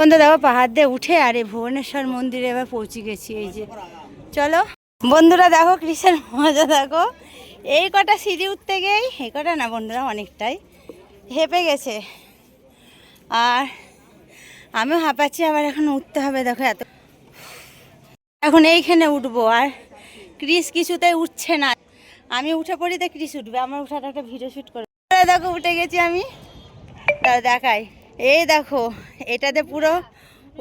বন্ধু দেখো, পাহাড় দিয়ে উঠে আর ভুবনেশ্বর মন্দিরে এবার পৌঁছে গেছি, এই যে। চলো, বন্ধুরা দেখো কৃষের মজা দেখো। এই কটা সিঁড়ি উঠতে গিয়েই, এই কটা না বন্ধুরা, অনেকটাই হেঁপে গেছে। আর আমিও হাঁপাচ্ছি, আবার এখন উঠতে হবে, দেখো এত। এখন এইখানে উঠবো, আর ক্রিস কিছুতেই উঠছে না। আমি উঠে পড়ি তো ক্রিস উঠবে, আমার উঠাটা একটা ভিডিও শ্যুট করে। দেখো, উঠে গেছি আমি। দেখাই। এই দেখো, এটাতে পুরো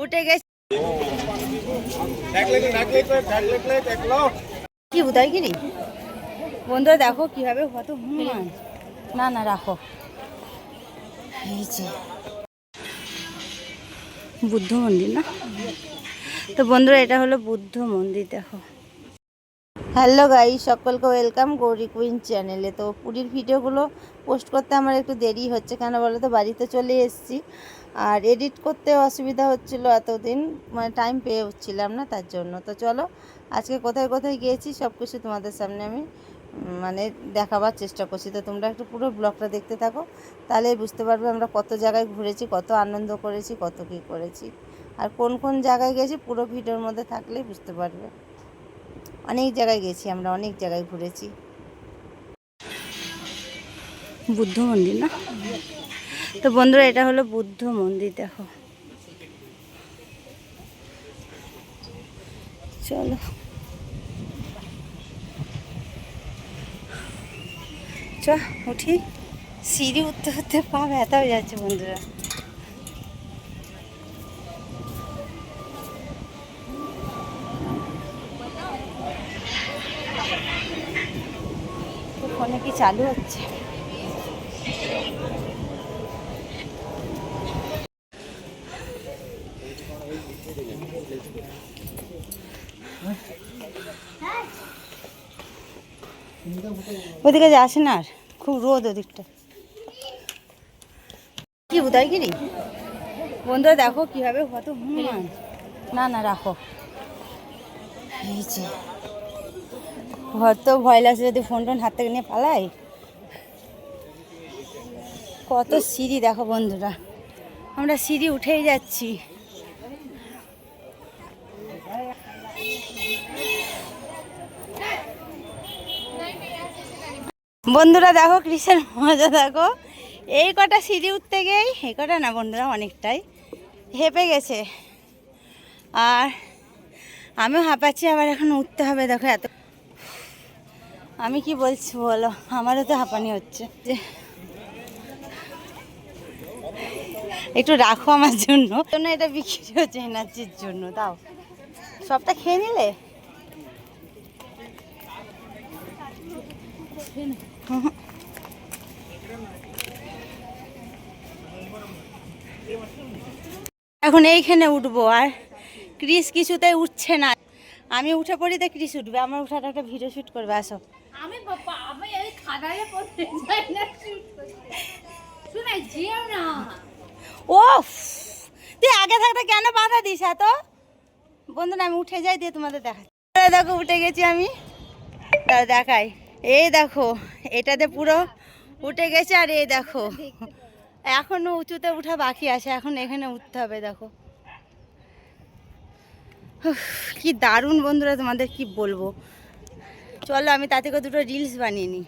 উঠে গেছে। কি উদয়গিরি? বন্ধুরা দেখো কীভাবে কত হনুমান না না, রাখো। বুদ্ধ মন্দির, না? তো বন্ধুরা, এটা হলো বুদ্ধ মন্দির, দেখো। হ্যালো গাই সকলকে ওয়েলকাম গৌরী কুইন চ্যানেলে। তো পুরীর ভিডিওগুলো পোস্ট করতে আমার একটু দেরি হচ্ছে, কেন বলো তো? বাড়িতে চলে এসেছি। আর এডিট করতে অসুবিধা হচ্ছিল এতদিন মানে টাইম পেয়ে উঠছিলাম না তার জন্য। তো চলো, আজকে কোথায় কোথায় গিয়েছি সব কিছু তোমাদের সামনে আমি মানে দেখাবার চেষ্টা করছি। তো তোমরা একটু পুরো ব্লগটা দেখতে থাকো, তাহলে বুঝতে পারবে আমরা কত জায়গায় ঘুরেছি, কত আনন্দ করেছি, কত কী করেছি। আর কোন কোন জায়গায় গেছি পুরো ভিডিওর মধ্যে থাকলেই বুঝতে পারবে। অনেক জায়গায় গেছি আমরা, অনেক জায়গায় ঘুরেছি। বুদ্ধ মন্দির না? তো বন্ধুরা, এটা হলো বুদ্ধ মন্দির, দেখো। চলো। চ, উঠি। সিঁড়ি উঠতে উঠতে পা ব্যথা হয়ে যাচ্ছে, বন্ধুরা। ফোনে কি চালু হচ্ছে? ওদিকে আসে না আর, খুব রোদ ওদিকটা। কি উদয়গিরি বন্ধুরা, দেখো কীভাবে কত হনুমান না না, রাখো। যে হয়তো ভয় লাগছে যদি ফোন টোন হাত থেকে নিয়ে পালাই। কত সিঁড়ি, দেখো বন্ধুরা। আমরা সিঁড়ি উঠেই যাচ্ছি। বন্ধুরা দেখো কৃষের মজা দেখো। এই কটা সিঁড়ি উঠতে গিয়েই, এই কটা না বন্ধুরা, অনেকটাই হেঁপে গেছে। আর আমিও হাঁপাচ্ছি, আবার এখন উঠতে হবে, দেখো এত আমি কি বলছি বলো? আমারও তো হাঁপানি হচ্ছে। যে একটু রাখো আমার জন্য। এটা বিক্রি হচ্ছে এনার্জির জন্য, দাও। সবটা খেয়ে নিলে? এখন এইখানে উঠবো আর ক্রিস কিছুতে উঠছে না। আমি উঠে পড়ি তো ক্রিস উঠবে আমার উঠাটা একটা ভিডিও শ্যুট করবে আসো। আমি বাবা আমি এই খাদারে পড়তে যাই না শুনাই যেও না। ও তুই আগে থাকতে কেন বাধা দিস এত? বন্ধু না আমি উঠে যাই দিয়ে তোমাদের দেখাচ্ছি। দেখো উঠে গেছি আমি। দেখাই। এই দেখো, এটাতে পুরো উঠে গেছে আর এই দেখো। এখনও উঁচুতে উঠা বাকি আছে, এখন এখানে উঠতে হবে, দেখো। কি দারুণ বন্ধুরা, তোমাদের কি বলব। চলো, আমি তাতে করে দুটো রিলস বানিয়ে নিই।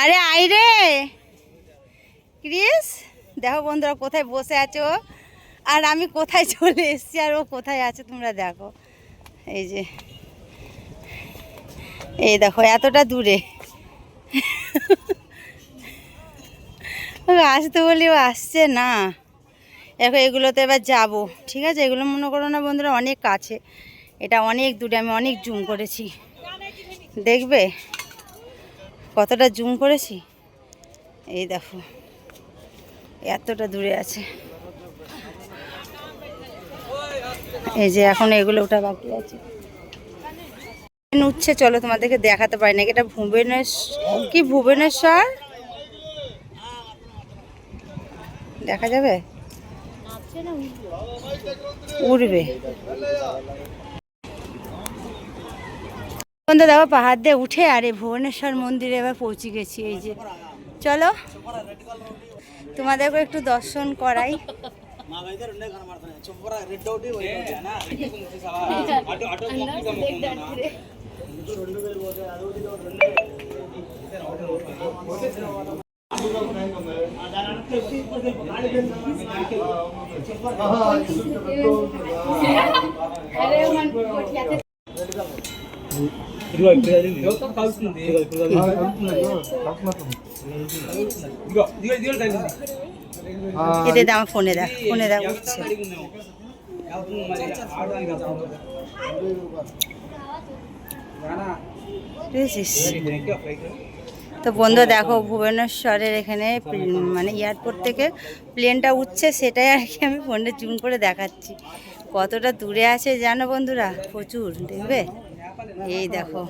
আরে আই রে। ক্রিস, দেখো বন্ধুরা কোথায় বসে আছো। আর আমি কোথায় চলে এসেছি আর ও কোথায় আছে তোমরা দেখো। এই যে। এই দেখো, এতটা দূরে। আসতে বলি ও আসছে না। দেখো, এগুলোতে এবার যাব, ঠিক আছে? এগুলো মনে করো না বন্ধুরা, অনেক কাছে। এটা অনেক দূরে, আমি অনেক জুম করেছি। দেখবে? কতটা জুম করেছি? এই দেখো, এতটা দূরে আছে। এই যে এখন এগুলো ওটা বাকি আছে। উঠছে, চলো তোমাদেরকে দেখাতে পারি না এটা ভুবনেশ্বর, কি ভুবনেশ্বর? দেখা যাবে? উঠছে বন্ধু দেখো, পাহাড় দিয়ে উঠে আরে ভুবনেশ্বর মন্দিরে এবার পৌঁছে গেছি, এই যে। চলো তোমাদেরকে একটু দর্শন করাই। এতে দাম ফোনে দেখ ফোনে দেখ তো বন্ধু, দেখো, ভুবনেশ্বরের এখানে মানে এয়ারপোর্ট থেকে প্লেনটা উঠছে, সেটাই আর কি আমি ফোনে জুম করে দেখাচ্ছি। কতটা দূরে আছে জানো বন্ধুরা? প্রচুর, দেখবে? এই দেখো।